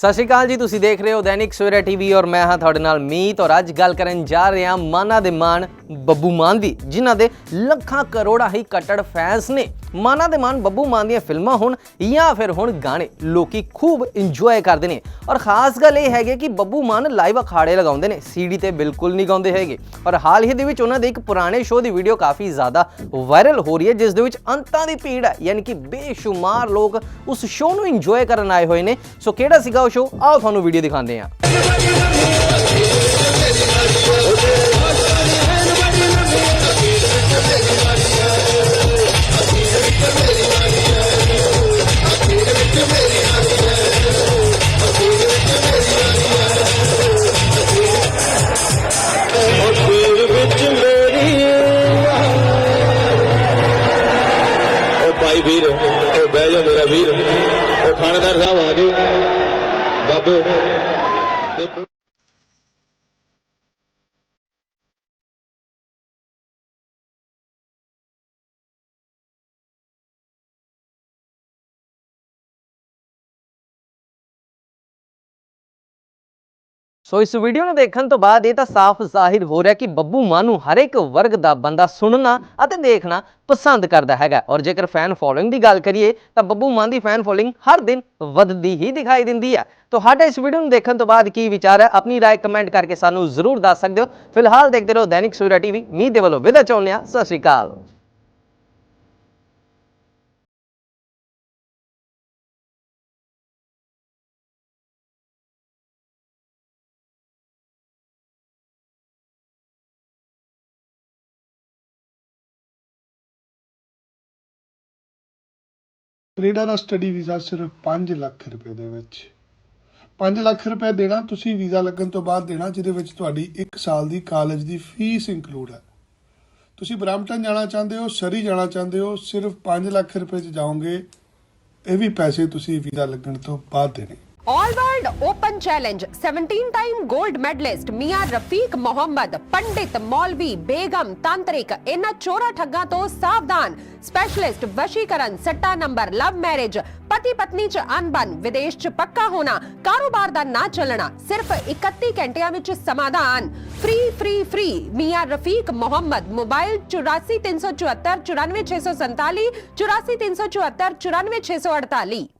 ਸਤਿ ਸ਼੍ਰੀ ਅਕਾਲ ਜੀ, ਤੁਸੀਂ ਦੇਖ ਰਹੇ ਹੋ ਦੈਨਿਕ ਸਵੇਰਾ ਟੀਵੀ ਔਰ ਮੈਂ ਹਾਂ ਤੁਹਾਡੇ ਨਾਲ ਮੀਤ ਔਰ ਅੱਜ ਗੱਲ ਕਰਨ ਜਾ ਰਹੇ ਹਾਂ ਮਾਨਾ ਦੇ ਮਾਨ ਬੱਬੂ ਮਾਨ ਦੀ, ਜਿਨ੍ਹਾਂ ਦੇ ਲੱਖਾਂ ਕਰੋੜਾਂ ਹੀ ਕੱਟੜ ਫੈਨਸ ਨੇ ਮਾਨਾ ਦੇ ਮਾਨ ਬੱਬੂ ਮਾਨ ਦੀਆਂ ਫਿਲਮਾਂ ਹੁਣ ਜਾਂ ਫਿਰ ਹੁਣ ਗਾਣੇ ਲੋਕੀ ਖੂਬ ਇੰਜੋਏ ਕਰਦੇ ਨੇ। ਔਰ ਖਾਸ ਗੱਲ ਇਹ ਹੈਗੀ ਕਿ ਬੱਬੂ ਮਾਨ ਲਾਈਵ ਅਖਾੜੇ ਲਗਾਉਂਦੇ ਨੇ ਸੀਡੀ ਤੇ ਬਿਲਕੁਲ ਨਹੀਂ ਗਾਉਂਦੇ ਹੈਗੇ। ਔਰ ਹਾਲ ਹੀ ਦੇ ਵਿੱਚ ਉਹਨਾਂ ਦੇ ਇੱਕ ਪੁਰਾਣੇ ਸ਼ੋਅ ਦੀ ਵੀਡੀਓ ਕਾਫੀ ਜ਼ਿਆਦਾ ਵਾਇਰਲ ਹੋ ਰਹੀ ਹੈ, ਜਿਸ ਦੇ ਵਿੱਚ ਅੰਤਾਂ ਦੀ ਭੀੜ ਹੈ, ਯਾਨੀ ਕਿ ਬੇਸ਼ੁਮਾਰ ਲੋਕ ਉਸ ਸ਼ੋਅ ਨੂੰ ਇੰਜੋਏ ਕਰਨ ਆਏ ਹੋਏ ਨੇ। ਸੋ ਕਿਹੜਾ ਸੀਗਾ ਉਹ ਸ਼ੋਅ ਆਓ ਤੁਹਾਨੂੰ ਵੀਡੀਓ ਦਿਖਾਉਂਦੇ ਹਾਂ। ਭਾਈ ਵੀਰ ਉਹ ਬਹਿ ਜਾ ਮੇਰਾ ਵੀਰ। ਉਹ ਥਾਣੇਦਾਰ ਸਾਹਿਬ ਆ ਗਏ। ਬਾਬੇ। ਸੋ ਇਸ ਵੀਡੀਓ ਨੂੰ ਦੇਖਣ ਤੋਂ ਬਾਅਦ ਇਹ ਤਾਂ ਸਾਫ਼ ਜ਼ਾਹਿਰ ਹੋ ਰਿਹਾ ਕਿ ਬੱਬੂ ਮਾਨ ਨੂੰ ਹਰ ਇੱਕ ਵਰਗ ਦਾ ਬੰਦਾ ਸੁਣਨਾ ਅਤੇ ਦੇਖਣਾ ਪਸੰਦ ਕਰਦਾ ਹੈਗਾ ਔਰ ਜੇਕਰ ਫੈਨ ਫੋਲੋਇੰਗ ਦੀ ਗੱਲ ਕਰੀਏ ਤਾਂ ਬੱਬੂ ਮਾਨ ਦੀ ਫੈਨ ਫੋਲੋਇੰਗ ਹਰ ਦਿਨ ਵੱਧਦੀ ਹੀ ਦਿਖਾਈ ਦਿੰਦੀ ਹੈ ਤੁਹਾਡਾ ਇਸ ਵੀਡੀਓ ਨੂੰ ਦੇਖਣ ਤੋਂ ਬਾਅਦ ਕੀ ਵਿਚਾਰ ਹੈ ਆਪਣੀ رائے ਕਮੈਂਟ ਕਰਕੇ ਸਾਨੂੰ ਜ਼ਰੂਰ ਦੱਸ ਸਕਦੇ ਹੋ ਫਿਲਹਾਲ ਦੇਖਦੇ ਰਹੋ ਦੈਨਿਕ ਸੂਰਜ ਟੀਵੀ ਮੀਤ ਦੇ ਵੱਲੋਂ ਵਿਦਾ ਚਾਹੁੰਦੇ ਹਾਂ ਸਤਿ ਸ਼੍ਰੀ ਅਕਾਲ ਕੈਨੇਡਾ ਦਾ ਸਟੱਡੀ ਵੀਜ਼ਾ ਸਿਰਫ ਪੰਜ ਲੱਖ ਰੁਪਏ ਦੇ ਵਿੱਚ। 5 ਲੱਖ ਰੁਪਏ ਦੇਣਾ, ਤੁਸੀਂ ਵੀਜ਼ਾ ਲੱਗਣ ਤੋਂ ਬਾਅਦ ਦੇਣਾ, ਜਿਹਦੇ ਵਿੱਚ ਤੁਹਾਡੀ 1 ਸਾਲ ਦੀ ਕਾਲਜ ਦੀ ਫੀਸ ਇੰਕਲੂਡ ਹੈ। ਤੁਸੀਂ ਬ੍ਰੈਂਪਟਨ ਜਾਣਾ ਚਾਹੁੰਦੇ ਹੋ, ਸਰੀ ਜਾਣਾ ਚਾਹੁੰਦੇ ਹੋ, ਸਿਰਫ 5 ਲੱਖ ਰੁਪਏ ਚ ਜਾਓਗੇ, ਇਹ ਵੀ ਪੈਸੇ ਤੁਸੀਂ ਵੀਜ਼ਾ ਲੱਗਣ ਤੋਂ ਬਾਅਦ ਦੇਣੇ। All world open challenge 17 time gold medallist Miyan Rafiq Mohammed पंडित मौलवी बेगम तांत्रिक इन चोरा ठगा तो सावधान स्पेशलिस्ट वशीकरण सट्टा नंबर लव मैरिज पति पत्नी च अनबन विदेश च पक्का होना कारोबार दा ना चलना सिर्फ़ 31 ਘੰਟਿਆਂ ਵਿੱਚ ਸਮਾਧਾਨ free free free Miyan Rafiq Mohammed mobile 843747494647 84374 94648